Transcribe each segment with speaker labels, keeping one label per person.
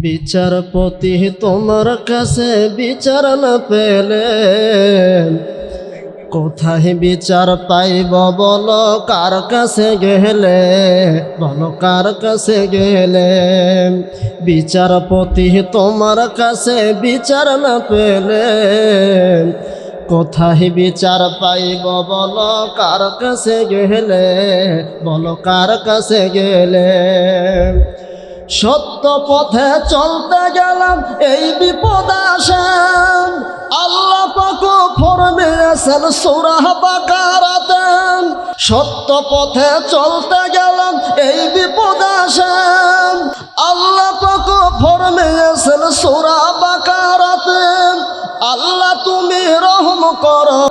Speaker 1: বিচারপতি তোমার কাছে বিচার না পেলে কোথায় বিচার পাইব বলো? কার কাছে গেলে? বলো, কার কাছে গেলে? বিচারপতি তোমার কাছে বিচার না পেলে কোথায় বিচার পাইব বলো? কার কাছে গেলে? বলো, কার কাছে গেলে? সত্য পথে চলতে গেলাম, এই বিপদ আসেন আল্লাহ পাক ফরমে সুরাহ বাকারাতেন সত্য পথে চলতে গেলাম, এই বিপদ আসেন আল্লাহ পাক ফরমে আছেন সুরাহ বাকারাতেন আল্লাহ তুমি রহম করো।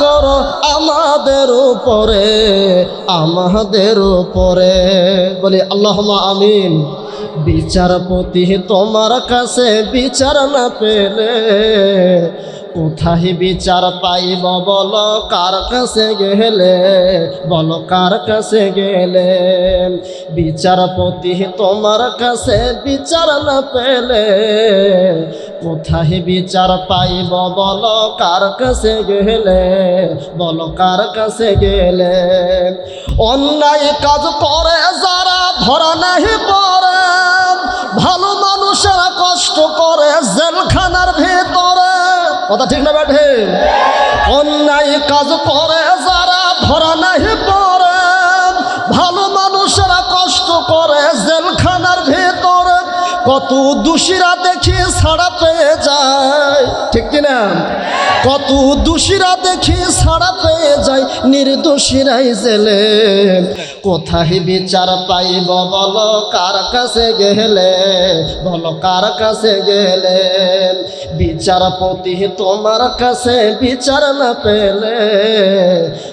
Speaker 1: করো আমাদের উপরে আমাদের উপরে। বলি আল্লাহ আমিন। বিচারপতি তোমার কাছে বিচার না পেলে কোথায় বিচার পাইব বলো, কার কাছে গেলে? বলো, কার কাছে গেলে? বিচারপতি তোমার কাছে বিচার না পেলে কোথায় বিচার পাইব? বলো কার কাছে গেলে? বলো কার কাছে গেলে? অন্যায় কাজ করে, যারা ধরা নাহি পড়ে ভালো মানুষেরা কষ্ট করে জেলখানার ভেতরে। কথা ঠিক না ব্যাঠে? অন্যায় কাজ করে, যারা ধরা নাহি পড়ে কত দোষীরা দেখি ছাড়া পেয়ে যায়। ঠিক কিনা? কত দোষীরা দেখি ছাড়া পেয়ে যায়, নির্দোষীরাই জেলে। কোথায় বিচার পাইব বলো, কার কাছে গেলে? বলো, কার কাছে গেলে? বিচারপতি তোমার কাছে বিচার না পেলে।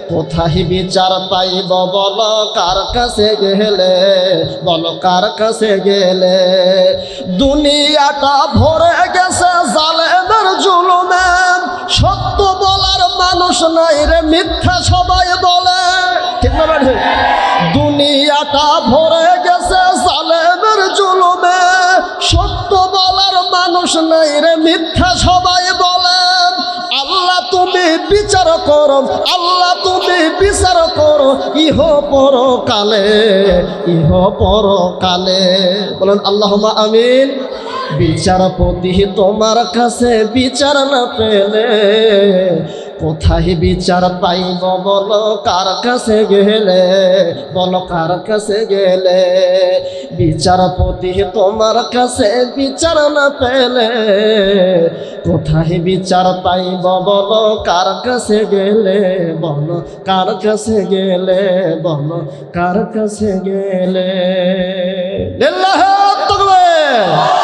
Speaker 1: কোথায় বিচার পাইব বল, কার কাছে গেলে? বল, কার কাছে গেলে? দুনিয়াটা ভরে গেছে জালেমের জুলুমে। সত্য বলার মানুষ নাই রে, মিথ্যা সবাই বলে। দুনিয়াটা ভরে গেছে জালেমের জুলুমে। সত্য বলার মানুষ নাই রে, মিথ্যা সবাই বলে। তুমি বিচার করো, আল্লাহ তুমি বিচার করো, ইহ পর কালে ইহ পর কালে বলেন আল্লাহ আমিন। বিচারপতি তোমার কাছে বিচার না পেলে কোথায় বিচার পাইব বলো, কার কাছে গেলে? বলো, কার কাছে গেলে? বিচারপতি তোমার কাছে বিচার না পেলে কোথায় বিচার পাইব বলো কার কাছে গেলে বলো? কার কাছে গেলে বলো? কার কাছে গেলে? তাকবীর